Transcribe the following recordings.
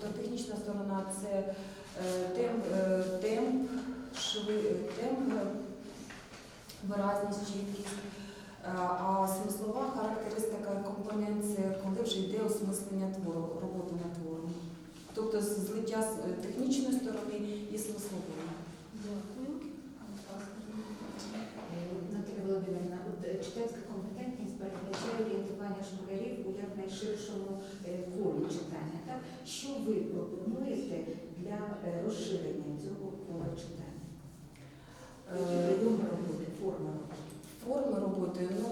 Тобто технічна сторона це е, темп, е, темп, шви, темп, виразність, чіткість. Е, А смислова характеристика компонент це коли вже йде осмислення твору, роботи над твором. Тобто злиття технічної сторони у якнайширшому е, колі читання. Так? Що ви пропонуєте для е, розширення цього кола читання? Які Е, роботи, форми роботи? Форми роботи, ну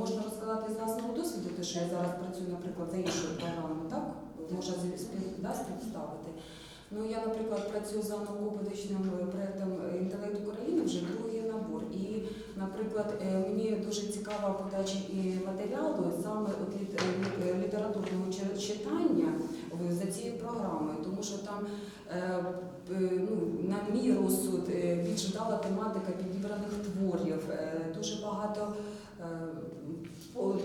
можна розказати з власного досвіду, те, що я зараз працюю, наприклад, за іншою програмою, так? Можна да, співставити. Ну, я, наприклад, працюю за науково-педагогічним проєктом Інтелект України вже другий набор. І, наприклад, е, мені дуже цікава подача і матеріалу саме літ- е, лі- літературного читання за цією програмою, тому що там е, е, ну, на мій розсуд е, більш вдала тематика підібраних творів, е, дуже багато. е,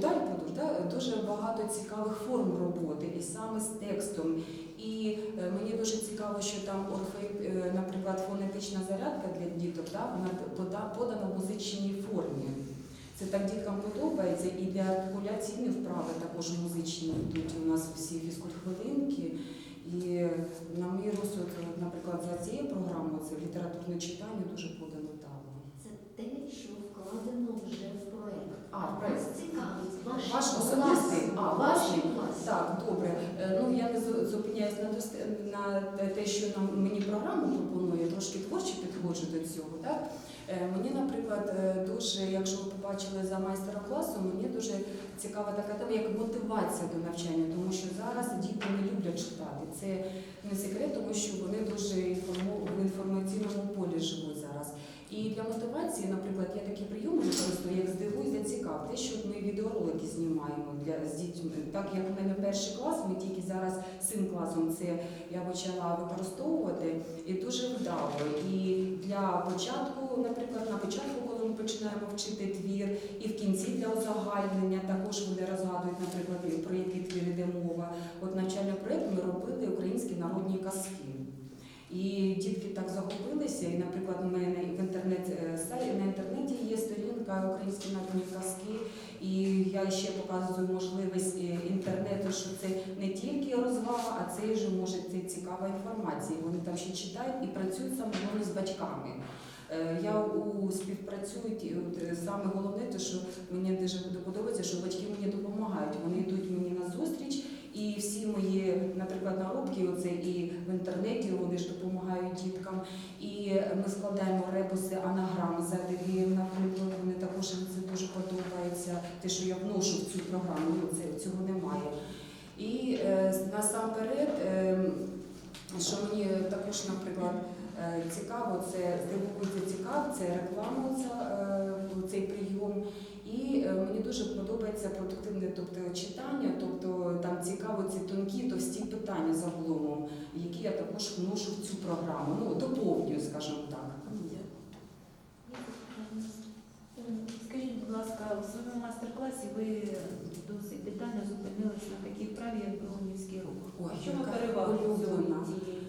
Далі подуж, дуже багато цікавих форм роботи, і саме з текстом. І е, мені дуже цікаво, що там орфей, е, наприклад, фонетична зарядка для діток, да? вона подана в музичній. Це так діткам подобається, і для артикуляційні вправи також музичні йдуть. У нас всі фізкульт-хвилинки. І на мій розсуд, наприклад, за цією програмою це літературне читання дуже подано вдало. Це те, що вкладено вже в проект. А, цікавить ваш, Ваш особистий? А, ваш власний. Так, добре. Е, Ну я не зу- зупиняюсь на те, що нам мені програма пропонує, трошки творче підходжу до цього. Так Е, мені, наприклад, е, дуже, якщо ви побачили за майстера класу, мені дуже цікава така тема, як мотивація до навчання, тому що зараз діти не люблять читати. Це не секрет, тому що вони дуже в інформаційному полі живуть зараз. І для мотивації, наприклад, я такі прийоми використовую, як здивуй, зацікав. Те, що ми відеоролики знімаємо для з дітьми. Так як в мене перший клас, ми тільки зараз цим класом це я почала використовувати і дуже вдало. І для початку, наприклад, на початку, коли ми починаємо вчити твір, і в кінці для узагальнення також вони розгадують, наприклад, про який твір йде мова. От навчальний проєкт ми робили українські народні казки. І дітки так захопилися, і, наприклад, у мене в інтернет е, на інтернеті є сторінка українські народні казки, і я ще показую можливість е, інтернету, що це не тільки розвага, а це вже може це цікава інформація. Вони там ще читають і працюють саме з батьками. Е, Я у співпрацюють, і от е, саме головне, те, що мені дуже подобається, що батьки мені допомагають. Вони йдуть мені на зустріч, і всі мої, наприклад, наробки, оце і в інтернеті вони ж допомагають діткам. І ми складаємо ребуси анаграм за Адегієм, наприклад, вони також це дуже подобається. Те, що я вношу в цю програму, ну, це, цього немає. І е, насамперед, е, що мені також, наприклад, е, цікаво, це здивується цікаво, це реклама, ця, е, цей прийом. І е, мені дуже подобається продуктивне тобто, читання, тобто там цікаво ці тонкі, товсті питання загалом, які я також вношу в цю програму. Ну, доповнюю, скажімо так. Скажіть, будь ласка, у своєму майстер-класі ви досить детально зупинилися на такій вправі, як Броунівський рух. В яка перевага улюблена. цієї?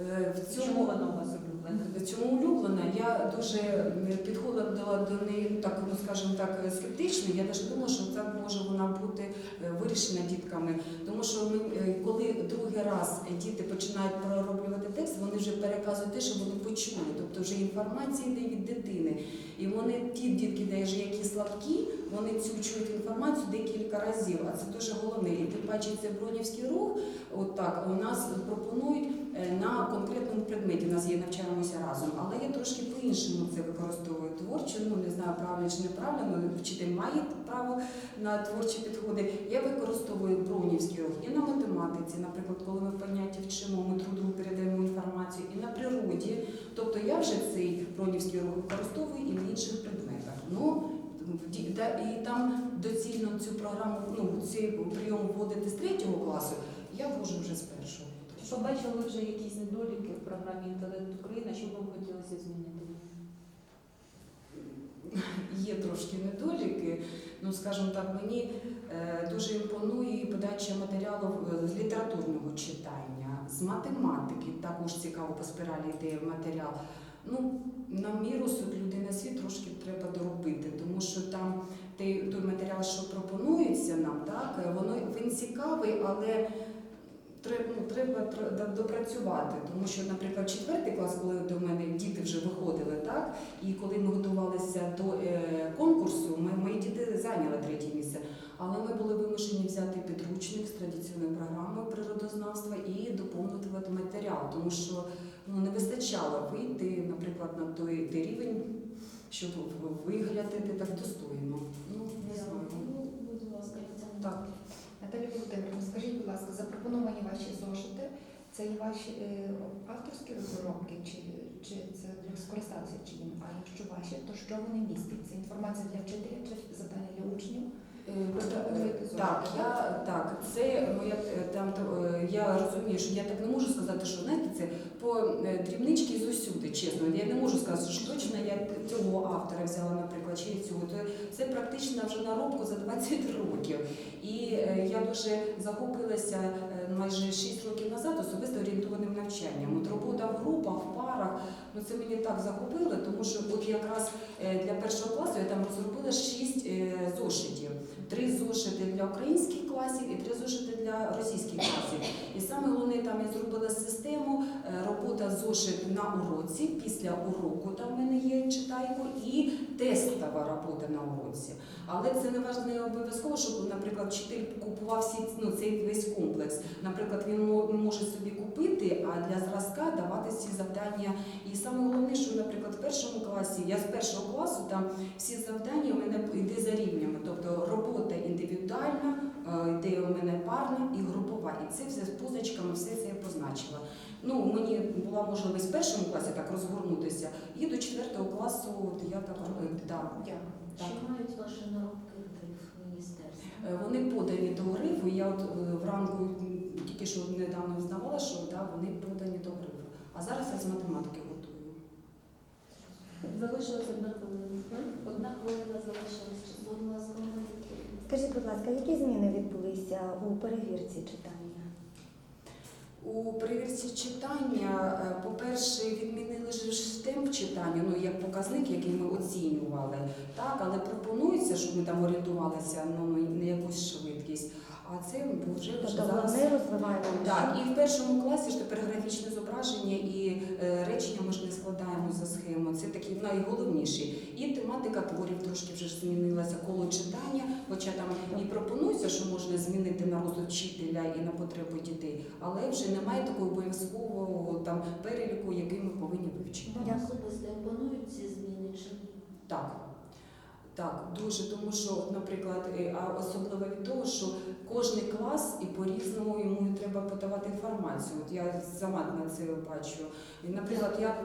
Е, В Чому цьому вона у вас улюблена? В цьому улюблена. Я дуже підходила до неї, ну, так ну скажімо так, скептично. Я навіть думала, що це може вона бути е, вирішена дітками. Тому що ми, е, коли другий раз діти починають пророблювати текст, вони вже переказують те, що вони почули. Тобто вже інформація йде від дитини. І вони, ті дітки, де ж які слабкі, вони цю чують інформацію декілька разів. А це дуже головне. І тим паче це бронівський рух. От у нас пропонують на конкретному предметі. У нас є навчаємося разом, але я трошки по-іншому це використовую творчо. Ну не знаю, правильно чи неправильно. але Вчитель має право на творчі підходи. Я використовую бронівський рух і на математиці, наприклад, коли ми в понятті вчимо, ми другу передаємо інформацію, і на природі. Тобто я вже цей бронівський рух використовую і в інших предметах. Ну і там доцільно цю програму, ну цей прийом вводити з третього класу. Я ввожу вже з першого. Чи побачили вже якісь недоліки в програмі Інтелект Україна, що вам хотілося змінити? Є трошки недоліки. Ну, скажімо так, мені е, дуже імпонує подача матеріалу е, з літературного читання з математики також цікаво по спіралі йде матеріал. Ну, на міру суд людини світ трошки треба доробити, тому що там той, той матеріал, що пропонується нам, так, е, воно він цікавий, але треба, ну, треба допрацювати. Тому що, наприклад, четвертий клас, коли до мене діти вже виходили, так, і коли ми готувалися до е, конкурсу, ми, мої діти зайняли третє місце. Але ми були вимушені взяти підручник з традиційною програмою природознавства і доповнювати матеріал, тому що ну, не вистачало вийти, наприклад, на той, той рівень, щоб виглядати так достойно. Ну, не знаю. Ну, будь ласка, Тетяна. Так. Наталія Володимирівна, скажіть, будь ласка, запропоновані ваші зошити, це і ваші е, авторські розробки, чи, чи це для скористатися чиїм? А якщо ваші, то що вони містять? Це інформація для вчителя чи завдання для учнів? Е, пропонуєте е, Так, я, так, це моя е, там я розумію, що я так не можу сказати, що знаєте, це по дрібнички з усюди, чесно. Я не можу сказати, що точно я цього автора взяла, наприклад, чи цього. То це практично вже наробку за 20 років. І я дуже захопилася е, майже 6 років назад особисто орієнтованим навчанням. От робота в групах, в парах, ну це мені так захопило, тому що от якраз е, для першого класу я там розробила 6 зошитів. Три зошити для українських класів і три зошити для російських класів. І саме головне там я зробила систему робота зошит на уроці. Після уроку там в мене є читайко і тестова робота на уроці. Але це не важливо обов'язково, щоб, наприклад, вчитель купував всі ну, цей весь комплекс. Наприклад, він може собі купити, а для зразка давати ці завдання. І саме головне, що, наприклад, в першому класі, я з першого класу там всі завдання у мене йде за рівнями. Тобто робота індивідуальна, йде у мене парна і групова. І це все з позначками, все це я позначила. Ну, мені була можливість в першому класі так розгорнутися, і до четвертого класу я так е, да, Дякую. так. Чи мають ваші наробки в міністерстві? Е, Вони подані до грифу. Я от е, в ранку тільки що недавно взнавала, що да, вони подані до грифу. А зараз я з математики готую. Залишилась одна хвилина. Одна хвилина залишилась. Будь ласка. Скажіть, будь ласка, які зміни відбулися у перевірці читання? У перевірці читання, е, по-перше, відмінили ж темп читання, ну як показник, який ми оцінювали. Так, але пропонується, щоб ми там орієнтувалися ну, на якусь швидкість. А це вже Тобто зараз. вони розвиваємо Так, і в першому класі ж тепер графічне зображення і е, речення ми ж не складаємо за схему. Це такі найголовніші. І тематика творів трошки вже змінилася, коло читання, хоча там і пропонується, що можна змінити на розсуд вчителя і на потреби дітей, але вже немає такого обов'язкового там переліку, який ми повинні вивчити. Дякую. особисто імпонують ці зміни чи ні? Так. Так, дуже, тому що, наприклад, е, а особливо від того, що кожен клас і по-різному йому треба подавати інформацію. От я сама на це бачу. І, наприклад, я